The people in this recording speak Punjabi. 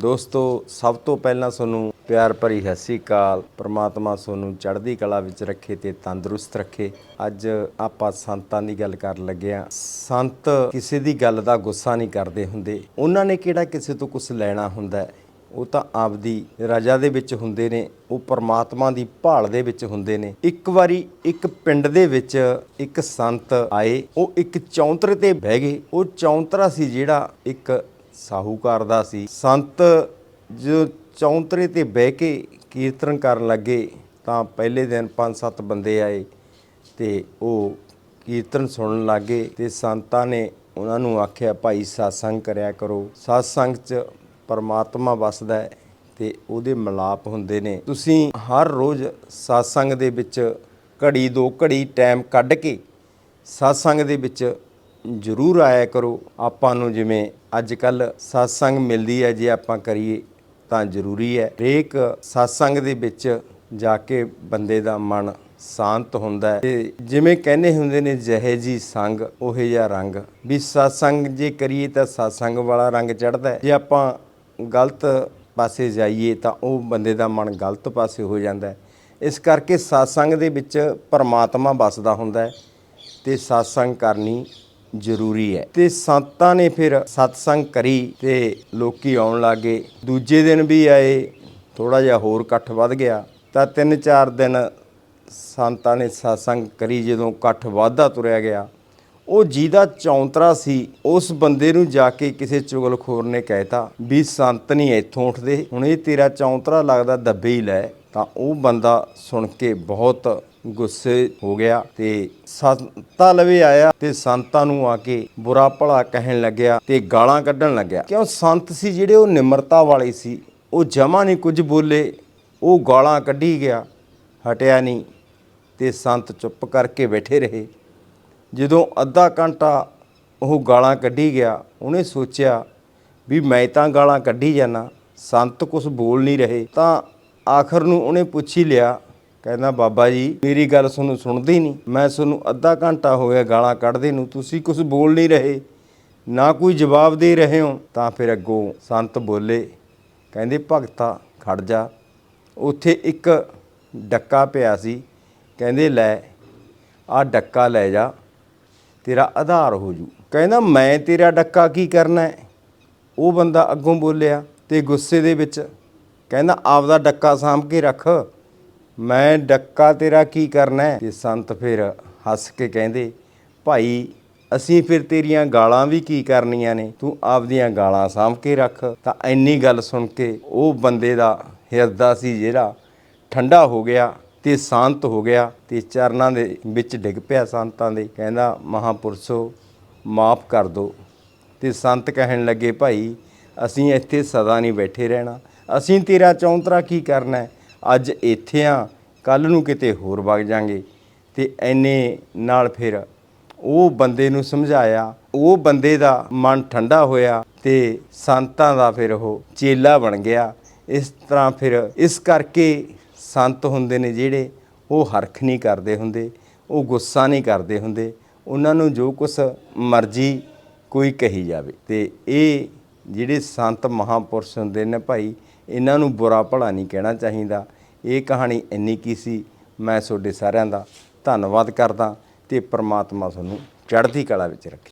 ਦੋਸਤੋ, ਸਭ ਤੋਂ ਪਹਿਲਾਂ ਤੁਹਾਨੂੰ ਪਿਆਰ ਭਰੀ ਸਤਿ ਸ੍ਰੀ ਅਕਾਲ। ਪ੍ਰਮਾਤਮਾ ਤੁਹਾਨੂੰ ਚੜ੍ਹਦੀ ਕਲਾ ਵਿੱਚ ਰੱਖੇ ਤੇ ਤੰਦਰੁਸਤ ਰੱਖੇ। ਅੱਜ ਆਪਾਂ ਸੰਤਾਂ ਦੀ ਗੱਲ ਕਰਨ ਲੱਗੇ ਆ ਸੰਤ ਕਿਸੇ ਦੀ ਗੱਲ ਦਾ ਗੁੱਸਾ ਨਹੀਂ ਕਰਦੇ ਹੁੰਦੇ। ਉਹਨਾਂ ਨੇ ਕਿਹੜਾ ਕਿਸੇ ਤੋਂ ਕੁਝ ਲੈਣਾ ਹੁੰਦਾ ਉਹ ਤਾਂ ਆਪਦੀ ਰਜਾ ਦੇ ਵਿੱਚ ਹੁੰਦੇ ਨੇ। ਉਹ ਪਰਮਾਤਮਾ ਦੀ ਭਾਲ ਦੇ ਵਿੱਚ ਹੁੰਦੇ ਨੇ। ਇੱਕ ਵਾਰੀ ਇੱਕ ਪਿੰਡ ਦੇ ਵਿੱਚ ਇੱਕ ਸੰਤ ਆਏ। ਉਹ ਇੱਕ ਚੌਂਤਰੇ ਤੇ ਬਹਿ ਗਏ। ਉਹ ਚੌਂਤਰਾ ਸੀ ਜਿਹੜਾ ਇੱਕ ਸਾਹੂਕਾਰ ਦਾ ਸੀ। ਸੰਤ ਜੋ ਚੌਂਤਰੇ ਤੇ ਬਹਿ ਕੇ ਕੀਰਤਨ ਕਰਨ ਲੱਗੇ ਤਾਂ ਪਹਿਲੇ ਦਿਨ ਪੰਜ ਸੱਤ ਬੰਦੇ ਆਏ ਤੇ ਉਹ ਕੀਰਤਨ ਸੁਣਨ ਲੱਗੇ ਤੇ ਸੰਤਾਂ ਨੇ ਉਹਨਾਂ ਨੂੰ ਆਖਿਆ, ਭਾਈ satsang ਕਰਿਆ ਕਰੋ। satsang 'ਚ ਪਰਮਾਤਮਾ ਵਸਦਾ ਹੈ ਤੇ ਉਹਦੇ ਮਿਲਾਪ ਹੁੰਦੇ ਨੇ। ਤੁਸੀਂ ਹਰ ਰੋਜ਼ satsang ਦੇ ਵਿੱਚ ਘੜੀ ਦੋ ਘੜੀ ਟਾਈਮ ਕੱਢ ਕੇ satsang ਦੇ ਵਿੱਚ ਜ਼ਰੂਰ ਆਇਆ ਕਰੋ। ਆਪਾਂ ਨੂੰ ਜਿਵੇਂ ਅੱਜ ਕੱਲ satsang ਮਿਲਦੀ ਹੈ, ਜੇ ਆਪਾਂ ਕਰੀਏ ਤਾਂ ਜ਼ਰੂਰੀ ਹੈ। ਹਰੇਕ satsang ਦੇ ਵਿੱਚ ਜਾ ਕੇ ਬੰਦੇ ਦਾ ਮਨ ਸ਼ਾਂਤ ਹੁੰਦਾ ਹੈ। ਤੇ ਜਿਵੇਂ ਕਹਿੰਦੇ ਹੁੰਦੇ ਨੇ, ਜਿਹੇ ਜੀ ਸੰਗ, ਉਹੇ ਜਿਹਾ ਰੰਗ। ਵੀ satsang ਜੇ ਕਰੀਏ ਤਾਂ satsang ਵਾਲਾ ਰੰਗ ਚੜਦਾ ਜੇ ਆਪਾਂ ਗਲਤ ਪਾਸੇ ਜਾਈਏ ਤਾਂ ਉਹ ਬੰਦੇ ਦਾ ਮਨ ਗਲਤ ਪਾਸੇ ਹੋ ਜਾਂਦਾ ਇਸ ਕਰਕੇ satsang ਦੇ ਵਿੱਚ ਪਰਮਾਤਮਾ ਵਸਦਾ ਹੁੰਦਾ ਹੈ ਤੇ satsang ਕਰਨੀ ਜ਼ਰੂਰੀ ਹੈ। ਤੇ ਸੰਤਾਂ ਨੇ ਫਿਰ ਸਤਸੰਗ ਕਰੀ ਤੇ ਲੋਕੀ ਆਉਣ ਲੱਗੇ। ਦੂਜੇ ਦਿਨ ਵੀ ਆਏ ਥੋੜਾ ਜਿਹਾ ਹੋਰ ਇਕੱਠ ਵੱਧ ਗਿਆ। ਤਾਂ ਤਿੰਨ ਚਾਰ ਦਿਨ ਸੰਤਾਂ ਨੇ ਸਤਸੰਗ ਕਰੀ ਜਦੋਂ ਇਕੱਠ ਵਾਧਾ ਤੁਰਿਆ ਗਿਆ। ਉਹ ਜਿਹਦਾ ਚੌਂਤਰਾ ਸੀ, ਉਸ ਬੰਦੇ ਨੂੰ ਜਾ ਕੇ ਕਿਸੇ ਚੁਗਲਖੋਰ ਨੇ ਕਹਿਤਾ ਵੀ ਸੰਤ ਨਹੀਂ ਇੱਥੋਂ ਉੱਠਦੇ, ਹੁਣ ਇਹ ਤੇਰਾ ਚੌਂਤਰਾ ਲੱਗਦਾ ਦੱਬੇ ਹੀ ਲੈ। ਤਾਂ ਉਹ ਬੰਦਾ ਸੁਣ ਕੇ ਬਹੁਤ ਗੁੱਸੇ ਹੋ ਗਿਆ ਤੇ ਸੰਤਾ ਲਵੇ ਆਇਆ ਤੇ ਸੰਤਾਂ ਨੂੰ ਆ ਕੇ ਬੁਰਾ ਭਲਾ ਕਹਿਣ ਲੱਗਿਆ ਤੇ ਗਾਲਾਂ ਕੱਢਣ ਲੱਗਿਆ। ਕਿਉਂ? ਸੰਤ ਸੀ ਜਿਹੜੇ ਉਹ ਨਿਮਰਤਾ ਵਾਲੇ ਸੀ। ਉਹ ਜਮਾ ਨਹੀਂ ਕੁਝ ਬੋਲੇ। ਉਹ ਗਾਲਾਂ ਕੱਢੀ ਗਿਆ, ਹਟਿਆ ਨਹੀਂ ਤੇ ਸੰਤ ਚੁੱਪ ਕਰਕੇ ਬੈਠੇ ਰਹੇ। ਜਦੋਂ ਅੱਧਾ ਘੰਟਾ ਉਹ ਗਾਲਾਂ ਕੱਢੀ ਗਿਆ, ਉਹਨੇ ਸੋਚਿਆ ਵੀ ਮੈਂ ਤਾਂ ਗਾਲਾਂ ਕੱਢੀ ਜਾਣਾ ਸੰਤ ਕੁਝ ਬੋਲ ਨਹੀਂ ਰਹੇ। ਤਾਂ ਆਖਰ ਨੂੰ ਉਹਨੇ ਪੁੱਛ ਹੀ ਲਿਆ, ਕਹਿੰਦਾ, ਬਾਬਾ ਜੀ, ਮੇਰੀ ਗੱਲ ਤੁਹਾਨੂੰ ਸੁਣਦੀ ਨਹੀਂ। ਮੈਂ ਤੁਹਾਨੂੰ ਅੱਧਾ ਘੰਟਾ ਹੋ ਗਿਆ ਗਾਲਾਂ ਕੱਢਦੇ ਨੂੰ, ਤੁਸੀਂ ਕੁਝ ਬੋਲ ਨਹੀਂ ਰਹੇ, ਨਾ ਕੋਈ ਜਵਾਬ ਦੇ ਰਹੇ ਹੋ। ਤਾਂ ਫਿਰ ਅੱਗੋਂ ਸੰਤ ਬੋਲੇ, ਕਹਿੰਦੇ, ਭਗਤਾ, ਖੜ ਜਾ। ਉੱਥੇ ਇੱਕ ਡੱਕਾ ਪਿਆ ਸੀ, ਕਹਿੰਦੇ, ਲੈ, ਆ ਡੱਕਾ ਲੈ ਜਾ, ਤੇਰਾ ਆਧਾਰ ਹੋ ਜੂ। ਕਹਿੰਦਾ, ਮੈਂ ਤੇਰਾ ਡੱਕਾ ਕੀ ਕਰਨਾ ਹੈ? ਉਹ ਬੰਦਾ ਅੱਗੋਂ ਬੋਲਿਆ, ਤੇ ਗੁੱਸੇ ਦੇ ਵਿੱਚ ਕਹਿੰਦਾ, ਆਪਦਾ ਡੱਕਾ ਸਾਂਭ ਕੇ ਰੱਖ। ਮੈਂ ਡੱਕਾ ਤੇਰਾ ਕੀ ਕਰਨਾ ਹੈ? ਤੇ ਸੰਤ ਫਿਰ ਹੱਸ ਕੇ ਕਹਿੰਦੇ, ਭਾਈ, ਅਸੀਂ ਫਿਰ ਤੇਰੀਆਂ ਗਾਲਾਂ ਵੀ ਕੀ ਕਰਨੀਆਂ ਨੇ? ਤੂੰ ਆਪਦੀਆਂ ਗਾਲਾਂ ਸਾਂਭ ਕੇ ਰੱਖ। ਤਾਂ ਇੰਨੀ ਗੱਲ ਸੁਣ ਕੇ ਉਹ ਬੰਦੇ ਦਾ ਹਿਰਦਾ ਸੀ ਜਿਹੜਾ ਠੰਡਾ ਹੋ ਗਿਆ ਤੇ ਸ਼ਾਂਤ ਹੋ ਗਿਆ ਤੇ ਚਰਨਾਂ ਦੇ ਵਿੱਚ ਡਿੱਗ ਪਿਆ ਸੰਤਾਂ ਦੇ। ਕਹਿੰਦਾ, ਮਹਾਪੁਰਸ਼ੋ, ਮਾਫ ਕਰ ਦਿਓ ਤੇ ਸੰਤ ਕਹਿਣ ਲੱਗੇ, ਭਾਈ, ਅਸੀਂ ਇੱਥੇ ਸਦਾ ਨਹੀਂ ਬੈਠੇ ਰਹਿਣਾ। ਅਸੀਂ ਤੇਰਾ ਚੌਂਤਰਾ ਕੀ ਕਰਨਾ ਅੱਜ ਇੱਥੇ ਆ ਕੱਲ ਨੂੰ ਕਿਤੇ ਹੋਰ ਵਗ ਜਾਾਂਗੇ। ਤੇ ਐਨੇ ਨਾਲ ਫਿਰ ਉਹ ਬੰਦੇ ਨੂੰ ਸਮਝਾਇਆ। ਉਹ ਬੰਦੇ ਦਾ ਮਨ ਠੰਡਾ ਹੋਇਆ ਤੇ ਸੰਤਾਂ ਦਾ ਫਿਰ ਉਹ ਚੇਲਾ ਬਣ ਗਿਆ। ਇਸ ਤਰ੍ਹਾਂ ਫਿਰ ਇਸ ਕਰਕੇ ਸੰਤ ਹੁੰਦੇ ਨੇ ਜਿਹੜੇ ਉਹ ਹਰਖ ਨਹੀਂ ਕਰਦੇ ਹੁੰਦੇ, ਉਹ ਗੁੱਸਾ ਨਹੀਂ ਕਰਦੇ ਹੁੰਦੇ। ਉਹਨਾਂ ਨੂੰ ਜੋ ਕੁਛ ਮਰਜ਼ੀ ਕੋਈ ਕਹੀ ਜਾਵੇ। ਤੇ ਇਹ ਜਿਹੜੇ ਸੰਤ ਮਹਾਪੁਰਸ਼ ਹੁੰਦੇ ਨੇ ਭਾਈ ਇਹਨਾਂ ਨੂੰ ਬੁਰਾ ਭਲਾ ਨਹੀਂ ਕਹਿਣਾ ਚਾਹੀਦਾ। ਇਹ ਕਹਾਣੀ ਇੰਨੀ ਕੀ ਸੀ, ਮੈਂ ਤੁਹਾਡੇ ਸਾਰਿਆਂ ਦਾ ਧੰਨਵਾਦ ਕਰਦਾ ਤੇ ਪ੍ਰਮਾਤਮਾ ਤੁਹਾਨੂੰ ਚੜ੍ਹਦੀ ਕਲਾ ਵਿੱਚ ਰੱਖੇ।